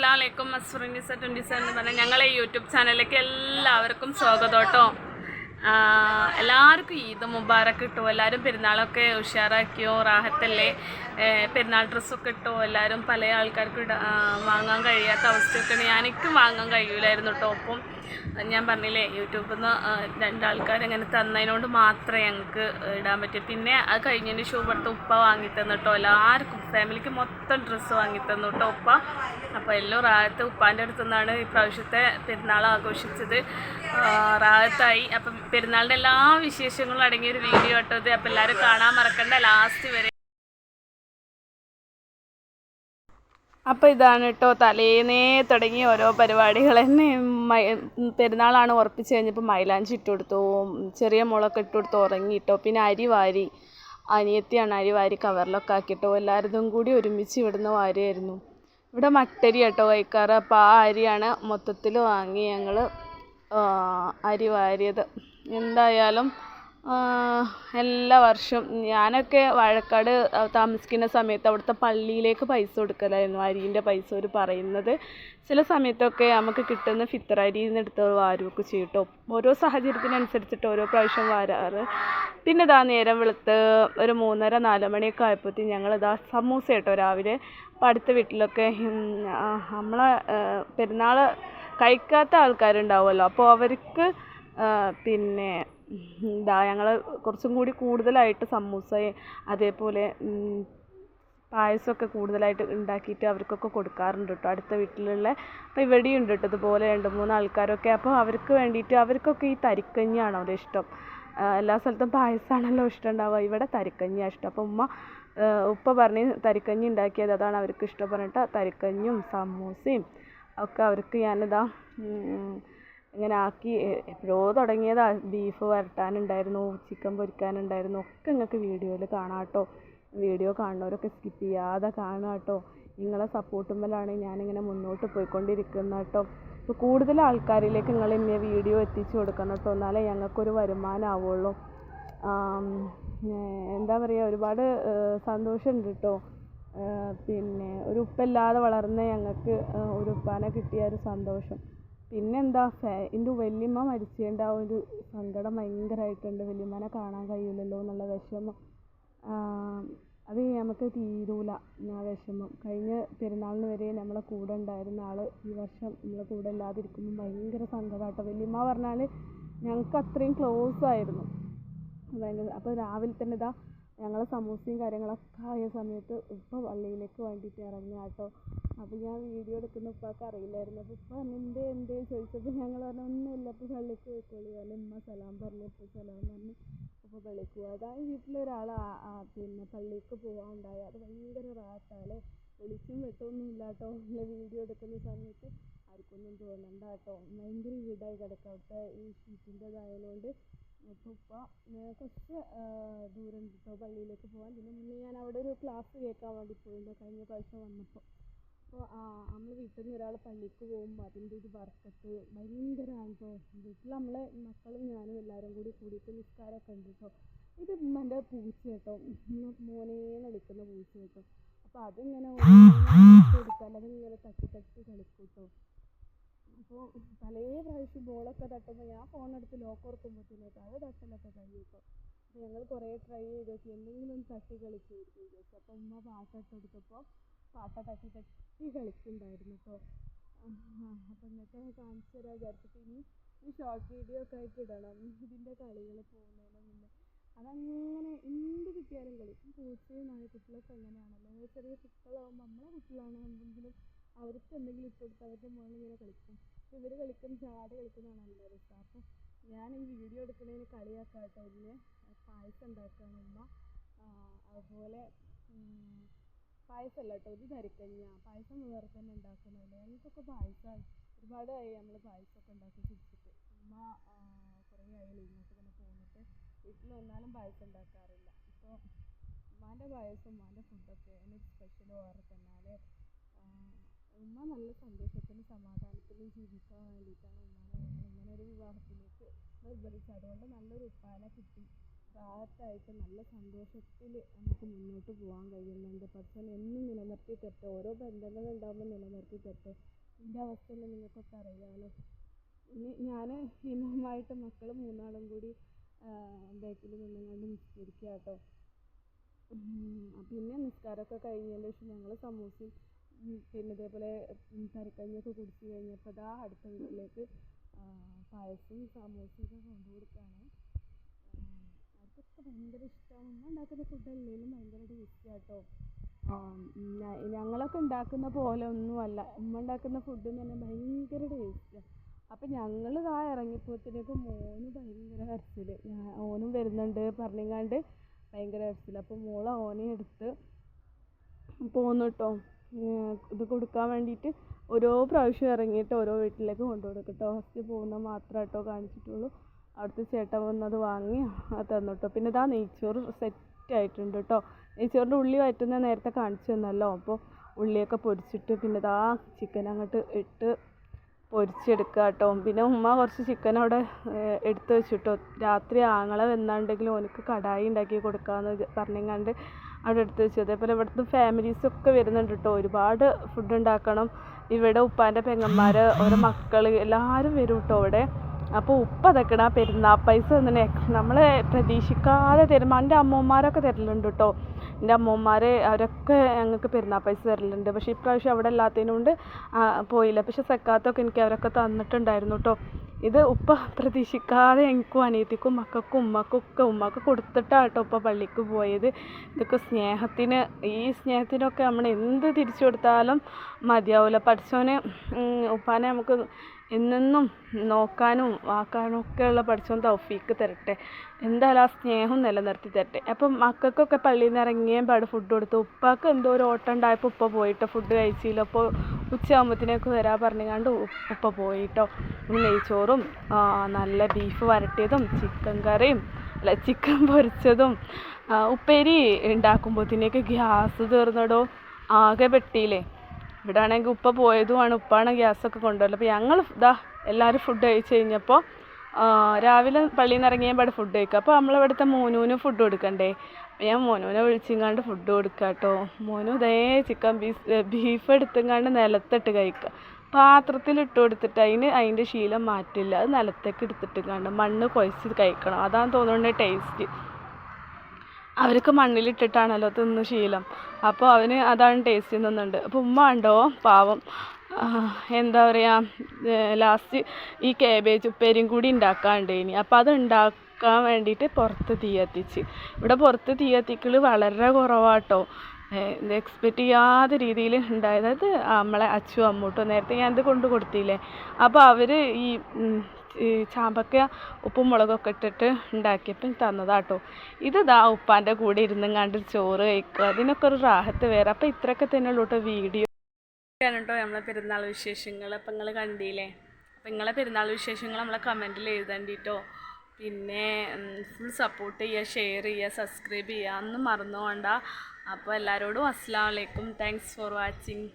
അസ്സാം വലൈക്കും അസ്ഫറിനിസ twenty seven എന്ന് പറഞ്ഞാൽ ഞങ്ങളെ യൂട്യൂബ് ചാനലിലേക്ക് എല്ലാവർക്കും സ്വാഗതം കേട്ടോ എല്ലാവർക്കും ഈദ് മുബാറക്ക് കിട്ടുമോ എല്ലാവരും പെരുന്നാളൊക്കെ ഉഷാറാക്കിയോ? റാഹത്തല്ലേ? പെരുന്നാൾ ഡ്രസ്സൊക്കെ ഇട്ടോ? എല്ലാവരും പല ആൾക്കാർക്കും വാങ്ങാൻ കഴിയാത്ത അവസ്ഥയൊക്കെയാണ്. ഞാനെനിക്കും വാങ്ങാൻ കഴിയൂലായിരുന്നു കേട്ടോ അപ്പം ഞാൻ പറഞ്ഞില്ലേ യൂട്യൂബിൽ നിന്ന് രണ്ടാൾക്കാർ അങ്ങനെ തന്നതിനോട് മാത്രമേ ഞങ്ങൾക്ക് ഇടാൻ പറ്റൂ. പിന്നെ അത് കഴിഞ്ഞതിന് ഷൂ ഇവിടുത്തെ ഉപ്പ വാങ്ങി തന്നു കേട്ടോ എല്ലാവർക്കും ഫാമിലിക്ക് മൊത്തം ഡ്രസ്സ് വാങ്ങി തന്നു കേട്ടോ ഉപ്പ. അപ്പോൾ എല്ലാം റാഹത്ത് ഉപ്പാന്റെ അടുത്തു നിന്നാണ് ഇപ്രാവശ്യത്തെ പെരുന്നാൾ ആഘോഷിച്ചത്. ആ, റാഹത്തായി. അപ്പം പെരുന്നാളിന്റെ എല്ലാ വിശേഷങ്ങളും അടങ്ങിയ ഒരു വീഡിയോ കേട്ടോ ഇത്. അപ്പോൾ എല്ലാവരും കാണാൻ മറക്കണ്ട ലാസ്റ്റ് വരെ അപ്പോൾ ഇതാണ് കേട്ടോ തലേന്നേ തുടങ്ങി ഓരോ പരിപാടികൾ തന്നെ. പെരുന്നാളാണ് ഉറപ്പിച്ച് കഴിഞ്ഞപ്പോൾ മൈലാഞ്ചി ഇട്ട് കൊടുത്തു. ചെറിയ മുളൊക്കെ ഇട്ട് കൊടുത്തു. ഉറങ്ങിയിട്ടോ പിന്നെ അരി വാരി. അനിയത്തിയാണ് അരി വാരി കവറിലൊക്കെ ആക്കിയിട്ടോ എല്ലാവരും കൂടി ഒരുമിച്ച് ഇവിടുന്ന് വാരിയായിരുന്നു ഇവിടെ മട്ടരി കേട്ടോ കഴിക്കാറ്. അപ്പോൾ ആ അരിയാണ് മൊത്തത്തിൽ വാങ്ങി ഞങ്ങൾ അരി വാരിയത്. എന്തായാലും എല്ലാ വർഷവും ഞാനൊക്കെ വാഴക്കാട് താമസിക്കുന്ന സമയത്ത് അവിടുത്തെ പള്ളിയിലേക്ക് പൈസ കൊടുക്കലായിരുന്നു അരീന്റെ പൈസ ഒരു പറയുന്നത്. ചില സമയത്തൊക്കെ നമുക്ക് കിട്ടുന്ന ഫിത്തർ അരിയിൽ നിന്ന് എടുത്ത് വാരുമൊക്കെ ചെയ്യട്ടോ ഓരോ സാഹചര്യത്തിനനുസരിച്ചിട്ട് ഓരോ പ്രാവശ്യം വാരാറ്. പിന്നെ ഇതാ നേരം വെളുത്ത് ഒരു മൂന്നര നാല് മണിയൊക്കെ ആയപ്പോഴത്തേക്കും ഞങ്ങളിതാ സമൂസ കേട്ടോ രാവിലെ. അപ്പം അടുത്ത വീട്ടിലൊക്കെ നമ്മളെ പെരുന്നാൾ കഴിക്കാത്ത ആൾക്കാരുണ്ടാവുമല്ലോ. അപ്പോൾ അവർക്ക് പിന്നെ ഇതാ ഞങ്ങൾ കുറച്ചും കൂടി കൂടുതലായിട്ട് സമൂസയും അതേപോലെ പായസമൊക്കെ കൂടുതലായിട്ട് ഉണ്ടാക്കിയിട്ട് അവർക്കൊക്കെ കൊടുക്കാറുണ്ട് കേട്ടോ അടുത്ത വീട്ടിലുള്ള അപ്പോൾ ഇവിടെയും ഉണ്ട് കേട്ടോ ഇതുപോലെ രണ്ട് മൂന്ന് ആൾക്കാരൊക്കെ. അപ്പോൾ അവർക്ക് വേണ്ടിയിട്ട് അവർക്കൊക്കെ ഈ തരിക്കഞ്ഞിയാണ് അവിടെ ഇഷ്ടം? എല്ലാ സ്ഥലത്തും പായസമാണല്ലോ ഇഷ്ടം ഉണ്ടാവുക ഇവിടെ തരിക്കഞ്ഞിയാണ് ഇഷ്ടം. അപ്പോൾ ഉമ്മ ഉപ്പ പറഞ്ഞ് തരിക്കഞ്ഞി ഉണ്ടാക്കിയത് അതാണ് അവർക്ക് ഇഷ്ടം പറഞ്ഞിട്ട് തരിക്കഞ്ഞും സമൂസയും ഒക്കെ അവർക്ക് ഞാനിതാ ഇങ്ങനെ ആക്കി എപ്പോഴോ തുടങ്ങിയതാ. ബീഫ് വരട്ടാനുണ്ടായിരുന്നു ചിക്കൻ പൊരിക്കാനുണ്ടായിരുന്നു. ഒക്കെ നിങ്ങൾക്ക് വീഡിയോയിൽ കാണാം കേട്ടോ വീഡിയോ കാണുന്നവരൊക്കെ സ്കിപ്പ് ചെയ്യാതെ കാണുക കേട്ടോ നിങ്ങളെ സപ്പോർട്ടുമ്മലാണ് ഞാനിങ്ങനെ മുന്നോട്ട് പോയിക്കൊണ്ടിരിക്കുന്നത് കേട്ടോ അപ്പോൾ കൂടുതൽ ആൾക്കാരിലേക്ക് നിങ്ങൾ എന്നെ വീഡിയോ എത്തിച്ചു കൊടുക്കണം കേട്ടോ എന്നാലേ ഞങ്ങൾക്കൊരു വരുമാനം ആവുള്ളൂ ആം, എന്താ പറയുക ഒരുപാട് സന്തോഷമുണ്ട് കേട്ടോ പിന്നെ ഒരു ഉപ്പല്ലാതെ വളർന്ന ഞങ്ങൾക്ക് ഒരു ഉപ്പാനെ കിട്ടിയ ഒരു സന്തോഷം. പിന്നെന്താ എന്റെ വല്യമ്മ മരിച്ചതിന്റെ ആ ഒരു സങ്കടം ഭയങ്കരമായിട്ടുണ്ട് വല്യമ്മനെ കാണാൻ കഴിയില്ലല്ലോ എന്നുള്ള വിഷമം. അത് നമുക്ക് തീരൂല. ആ വിഷമം. കഴിഞ്ഞ പെരുന്നാളിന് വരെ നമ്മളെ കൂടെ ഉണ്ടായിരുന്ന ആൾ ഈ വർഷം നമ്മളെ കൂടെ ഇല്ലാതിരിക്കുമ്പോൾ ഭയങ്കര സങ്കടമാട്ടോ വല്യമ്മ പറഞ്ഞാൽ ഞങ്ങൾക്ക് അത്രയും ക്ലോസ് ആയിരുന്നു. ഭയങ്കര അപ്പോൾ രാവിലെ തന്നെ ഇതാ ഞങ്ങൾ സമൂസയും കാര്യങ്ങളൊക്കെ ആയ സമയത്ത് ഉപ്പ പള്ളിയിലേക്ക് വേണ്ടിയിട്ട് ഇറങ്ങി കേട്ടോ. അപ്പോൾ ഞാൻ വീഡിയോ എടുക്കുന്ന ഉപ്പാക്ക് അറിയില്ലായിരുന്നു. അപ്പോൾ ഉപ്പ എന്തേ എന്തേ? ചോദിച്ചപ്പോൾ ഞങ്ങൾ പറഞ്ഞു ഒന്നുമില്ല ഇപ്പോൾ പള്ളിക്ക് പോയിക്കോളി. പറഞ്ഞു ഉമ്മ സലാം പറഞ്ഞു ഉപ്പ സലാം പറഞ്ഞു അപ്പോൾ പള്ളിക്ക് പോകുക അതാണ് വീട്ടിലൊരാൾ പിന്നെ പള്ളിക്ക് പോകാനുണ്ടായി അത് ഭയങ്കര റാത്താൽ വെട്ടൊന്നും ഇല്ലാട്ടോ ഇല്ല വീഡിയോ എടുക്കുന്ന സമയത്ത് ആർക്കൊന്നും തോന്നണ്ട കേട്ടോ. ഭയങ്കര ഈടായി കിടക്കാം അവിടുത്തെ ഈ ഷീറ്റിന്റെതായതുകൊണ്ട് അപ്പോൾ കുറച്ച് ദൂരം കേട്ടോ പള്ളിയിലേക്ക് പോകാൻ. പിന്നെ മുന്നേ ഞാൻ അവിടെ ഒരു ക്ലാസ് കേൾക്കാൻ വേണ്ടി പോയിരുന്നു കഴിഞ്ഞ പ്രാവശ്യം വന്നപ്പോൾ. അപ്പോൾ നമ്മൾ വീട്ടിൽ നിന്ന് ഒരാൾ പള്ളിക്ക് പോകുമ്പോൾ അതിന്റെ ഒരു ബർക്കത്ത് ഭയങ്കര അനുഭവം. വീട്ടിൽ നമ്മളെ മക്കളും ഞാനും എല്ലാവരും കൂടി കൂടിയിട്ട് നിസ്കാരമൊക്കെ ഉണ്ട് കേട്ടോ. ഇത് ഉമ്മന്റെ പൂച്ച കേട്ടോ. മോനെ മോനേന്ന് വിളിക്കുന്ന പൂച്ച കേട്ടോ. അപ്പോൾ അതിങ്ങനെ കൊടുത്താൽ അതിങ്ങനെ തട്ടി തട്ടി കളിക്കും കേട്ടോ. അപ്പോൾ പലേ പ്രാവശ്യം ബോളൊക്കെ തട്ടുമ്പോൾ ഞാൻ ഫോണെടുത്ത് ലോക്ക് ഓർക്കുമ്പോഴത്തേനൊക്കെ അത് തട്ടലൊക്കെ കഴിയും കേട്ടോ അപ്പോൾ ഞങ്ങൾ കുറേ ട്രൈ ചെയ്ത് എന്തെങ്കിലും ഒന്ന് തട്ടി കളിക്കുമായിരിക്കും വിചാരിച്ചു അപ്പോൾ ഉമ്മ പാട്ടൊക്കെ എടുത്തപ്പോൾ പാട്ട തട്ടി തട്ടി കളിക്കുന്നുണ്ടായിരുന്നു കേട്ടോ. അപ്പോൾ നിങ്ങൾക്ക് കാണിച്ചു തരാൻ വിചാരിച്ചിട്ട് ഇനി ഈ ഷോർട്ട് വീഡിയോ ഒക്കെ ആയിട്ട് ഇടണം. ഇതിന്റെ കളികൾ പോകുന്നതിന് മുന്നേ. അതങ്ങനെ എന്ത് കിട്ടിയാലും കളിക്കും പൂച്ചയും നായക്കുട്ടികളൊക്കെ അങ്ങനെയാണല്ലോ. ചെറിയ കുട്ടികളാകുമ്പോൾ നമ്മളെ കുട്ടികളാണെന്നുണ്ടെങ്കിലും അവർക്ക് എന്തെങ്കിലും ഇട്ട് കൊടുത്ത് അവരുടെ മുകളിൽ ഇങ്ങനെ കളിക്കും. ഇവർ കളിക്കുന്ന ചാടി കളിക്കുന്നതാണ് നല്ല രസം അപ്പം ഞാൻ ഈ വീഡിയോ എടുക്കുന്നതിന് കളിയാക്കാം കേട്ടോ. പായസം ഉണ്ടാക്കുകയാണ് ഉമ്മ. അതുപോലെ പായസമല്ല കേട്ടോ. ഇത് തരിക്കഞ്ഞ പായസം വേറെ തന്നെ ഉണ്ടാക്കുന്നുണ്ട് ഞങ്ങൾക്കൊക്കെ പായസമാണ്. ഒരുപാടായി നമ്മൾ പായസമൊക്കെ ഉണ്ടാക്കി കുടിച്ചിട്ട്. ഉമ്മ കുറേ ആയാലും ഇങ്ങോട്ട് തന്നെ പോന്നിട്ട്. വീട്ടിൽ വന്നാലും പായസം ഉണ്ടാക്കാറില്ല. ഇപ്പോൾ ഉമ്മാന്റെ പായസം ഉമ്മാന്റെ ഫുഡൊക്കെ എന്നെ സ്പെഷ്യൽ വേറെ തന്നെ ഉമ്മ നല്ല സന്തോഷത്തിനും സമാധാനത്തിലും ജീവിക്കാൻ വേണ്ടിയിട്ടാണ് ഉമ്മാനെ ഇങ്ങനെ ഒരു വിവാഹത്തിലേക്ക് നിർബന്ധിച്ചത്. അതുകൊണ്ട് നല്ലൊരു ഉപ്പാനെ കിട്ടി. റാഹത്തായിട്ട് നല്ല സന്തോഷത്തിൽ നമുക്ക് മുന്നോട്ട് പോകാൻ കഴിയുന്നുണ്ട്. പക്ഷേ എന്നും നിലനിർത്തി തരട്ടെ ഓരോ ബന്ധങ്ങൾ ഉണ്ടാകുമ്പോൾ നിലനിർത്തി തരട്ടെ എന്റെ അവസ്ഥയിൽ നിങ്ങൾക്കൊക്കെ അറിയാമല്ലോ ഇനി ഞാൻ ഇമാമായിട്ട് മക്കൾ മൂന്നാളും കൂടി ബാക്കിൽ നിന്നുകൊണ്ട് നിസ്കരിക്കുക കേട്ടോ പിന്നെ നിസ്കാരമൊക്കെ കഴിഞ്ഞതിന് ശേഷം ഞങ്ങൾ സമൂസയും പിന്നെ ഇതേപോലെ തരിക്കഞ്ഞിയൊക്കെ കുടിച്ച് കഴിഞ്ഞപ്പോൾ ദാ അടുത്ത വീട്ടിലേക്ക് പായസവും സമൂസയും ഒക്കെ കൊണ്ടു കൊടുക്കുകയാണ് ഭയങ്കര ഇഷ്ടമാണ് ഉമ്മ ഉണ്ടാക്കുന്ന ഫുഡ് അല്ലെങ്കിലും ഭയങ്കര ടേസ്റ്റി കേട്ടോ ഞങ്ങളൊക്കെ ഉണ്ടാക്കുന്ന പോലെ ഒന്നുമല്ല. ഉമ്മ ഉണ്ടാക്കുന്ന ഫുഡ് എന്ന് പറഞ്ഞാൽ ഭയങ്കര ടേസ്റ്റാണ് അപ്പം ഞങ്ങൾ ദാ ഇറങ്ങിയപ്പോഴത്തേക്ക് മോന് ഭയങ്കര കരച്ചിൽ ഓനും വരുന്നുണ്ട് പറഞ്ഞെങ്ങാണ്ട് ഭയങ്കര കരച്ചിൽ അപ്പം മോൾ ഓനെ എടുത്ത് പോന്നു കേട്ടോ ഇത് കൊടുക്കാൻ വേണ്ടിയിട്ട് ഓരോ പ്രാവശ്യം ഇറങ്ങിയിട്ട് ഓരോ വീട്ടിലേക്ക് കൊണ്ട് കൊടുക്കും കേട്ടോ. ഫസ്റ്റ് പോകുന്ന മാത്രമേ കേട്ടോ കാണിച്ചിട്ടുള്ളൂ. അവിടുത്തെ ചേട്ടൻ വന്നത് വാങ്ങി തന്നു കേട്ടോ പിന്നെ ഇതാ നെയ്ച്ചോറ് സെറ്റ് ആയിട്ടുണ്ട് കേട്ടോ. നെയ്ച്ചോറിന്റെ ഉള്ളി വയറ്റുന്ന നേരത്തെ കാണിച്ചു തന്നല്ലോ. അപ്പോൾ ഉള്ളിയൊക്കെ പൊരിച്ചിട്ട് പിന്നെ ഇതാ ചിക്കൻ അങ്ങോട്ട് ഇട്ട് പൊരിച്ചെടുക്കുക കേട്ടോ. പിന്നെ ഉമ്മ കുറച്ച് ചിക്കൻ അവിടെ എടുത്ത് വെച്ചിട്ടോ. രാത്രി ആങ്ങളെ വന്നാണ്ടെങ്കിൽ ഓനക്ക് കടായി ഉണ്ടാക്കി കൊടുക്കാമെന്ന് പറഞ്ഞങ്ങാണ്ട് അവിടെ എടുത്ത് വെച്ചു. അതേപോലെ ഇവിടുത്തെ ഫാമിലീസൊക്കെ വരുന്നുണ്ട് കേട്ടോ ഒരുപാട് ഫുഡ് ഉണ്ടാക്കണം. ഇവിടെ ഉപ്പാന്റെ പെങ്ങന്മാർ ഓരോ മക്കൾ എല്ലാവരും വരും കേട്ടോ അവിടെ. അപ്പോൾ ഉപ്പ അതൊക്കെയാണ് ആ പെരുന്നാൾ പൈസ തന്നെ നമ്മൾ പ്രതീക്ഷിക്കാതെ തരും. എന്റെ അമ്മൂമ്മമാരൊക്കെ തരലുണ്ട് കേട്ടോ എന്റെ അമ്മൂമ്മമാർ അവരൊക്കെ ഞങ്ങൾക്ക് പെരുന്നാൾ പൈസ തരലുണ്ട്. പക്ഷേ ഇപ്രാവശ്യം അവിടെ ഇല്ലാത്തതിനുകൊണ്ട് പോയില്ല. പക്ഷെ സക്കാത്തൊക്കെ എനിക്ക് അവരൊക്കെ തന്നിട്ടുണ്ടായിരുന്നു കേട്ടോ ഇത് ഉപ്പ പ്രതീക്ഷിക്കാതെ എനിക്കും അനിയത്തിക്കും മക്കൾക്കും ഉമ്മക്കും ഒക്കെ ഉമ്മക്ക് കൊടുത്തിട്ടാട്ടോ ഉപ്പ പള്ളിക്ക് പോയത്. ഇതൊക്കെ സ്നേഹത്തിന് ഈ സ്നേഹത്തിനൊക്കെ നമ്മൾ എന്ത് തിരിച്ചു കൊടുത്താലും മതിയാവില്ല പഠിച്ചവന് ഉപ്പാനെ നമുക്ക് എന്നെന്നും നോക്കാനും ആക്കാനും ഒക്കെയുള്ള പഠിച്ചോണ്ട് തൗഫീക്ക് തരട്ടെ. എന്തായാലും ആ സ്നേഹം നിലനിർത്തി തരട്ടെ. അപ്പം മക്കൾക്കൊക്കെ പള്ളിയിൽ നിന്ന് ഇറങ്ങിയ പാട് ഫുഡ് കൊടുത്തു. ഉപ്പാക്ക് എന്തോ ഒരു ഓട്ടം ഉണ്ടായപ്പോൾ ഉപ്പ പോയിട്ടോ ഫുഡ് കഴിച്ചില്ല. അപ്പോൾ ഉച്ചയാകുമ്പോഴത്തേക്ക് വരാൻ പറഞ്ഞുകൊണ്ട് ഉപ്പ പോയിട്ടോ. നെയ്ച്ചോറും നല്ല ബീഫ് വരട്ടിയതും ചിക്കൻ കറിയും അല്ല ചിക്കൻ പൊരിച്ചതും ഉപ്പേരി ഉണ്ടാക്കുമ്പോഴത്തേക്ക് ഗ്യാസ് തീർന്നടോ. ആകെ പെട്ടിയില്ലേ. ഇവിടെ ആണെങ്കിൽ ഉപ്പ പോയതുമാണ്. ഉപ്പാണ് ഗ്യാസൊക്കെ കൊണ്ടുവരൽ. അപ്പോൾ ഞങ്ങൾ ഇതാ എല്ലാവരും ഫുഡ് കഴിച്ച് കഴിഞ്ഞപ്പോൾ രാവിലെ പള്ളിയിൽ നിന്ന് ഇറങ്ങിയ പാടെ ഫുഡ് കഴിക്കുക അപ്പോൾ നമ്മളിവിടുത്തെ മോനൂന് ഫുഡ് കൊടുക്കണ്ടേ? ഞാൻ മോനൂനെ വിളിച്ചിങ്ങാണ്ട് ഫുഡ് കൊടുക്കുക കേട്ടോ മോനു ഇതേ ചിക്കൻ ബീഫ് ബീഫ് എടുത്തുങ്ങാണ്ട് നിലത്തിട്ട് കഴിക്കുക പാത്രത്തിൽ ഇട്ട് കൊടുത്തിട്ട് അതിന് അതിന്റെ ശീലം മാറ്റില്ല. അത് നിലത്തേക്ക് എടുത്തിട്ട് കണ്ട് മണ്ണ് കുഴച്ച് കഴിക്കണം. അതാണ് തോന്നുന്നത് ടേസ്റ്റ് അവർക്ക് മണ്ണിലിട്ടിട്ടാണല്ലോ തിന്ന് ശീലം. അപ്പോൾ അവന് അതാണ് ടേസ്റ്റ് തിന്നുന്നുണ്ട്. അപ്പോൾ ഉമ്മ ഉണ്ടോ പാവം. എന്താ പറയുക ലാസ്റ്റ് ഈ കേബേജ് ഉപ്പേരിയും കൂടി ഉണ്ടാക്കാണ്ട് ഇനി. അപ്പോൾ അത് ഉണ്ടാക്കാൻ വേണ്ടിയിട്ട് പുറത്ത് തീ കത്തിച്ച്. ഇവിടെ പുറത്ത് തീ കത്തിക്കൽ വളരെ കുറവാട്ടോ. എക്സ്പെക്റ്റ് ചെയ്യാത്ത രീതിയിൽ ഉണ്ടായത്. നമ്മളെ അച്ചു അമ്മൂട്ടോ. നേരത്തെ ഞാൻ ഇത് കൊണ്ട് കൊടുത്തില്ലേ? അപ്പോൾ അവർ ഈ ചാമ്പക്ക ഉപ്പും മുളകൊക്കെ ഇട്ടിട്ട് ഉണ്ടാക്കിയപ്പം തന്നതാട്ടോ. ഇത് ദാ ഉപ്പാന്റെ കൂടെ ഇരുന്നും കണ്ട് ചോറ് കഴിക്കുക. അതിനൊക്കെ ഒരു റാഹത്ത് വേറെ. അപ്പം ഇത്രയൊക്കെ തന്നെ ഉള്ളൂ കേട്ടോ വീഡിയോ. ആണ് കേട്ടോ നമ്മളെ പെരുന്നാൾ വിശേഷങ്ങൾ അപ്പം നിങ്ങൾ കണ്ടില്ലേ? അപ്പം നിങ്ങളെ പെരുന്നാൾ വിശേഷങ്ങൾ നമ്മളെ കമന്റിൽ എഴുതണ്ടിട്ടോ. പിന്നെ ഫുൾ സപ്പോർട്ട് ചെയ്യുക ഷെയർ ചെയ്യുക സബ്സ്ക്രൈബ് ചെയ്യുക. ഒന്നും മറന്നു വേണ്ട അപ്പോൾ എല്ലാവരോടും അസ്സാം വലൈക്കും താങ്ക്സ് ഫോർ വാച്ചിങ്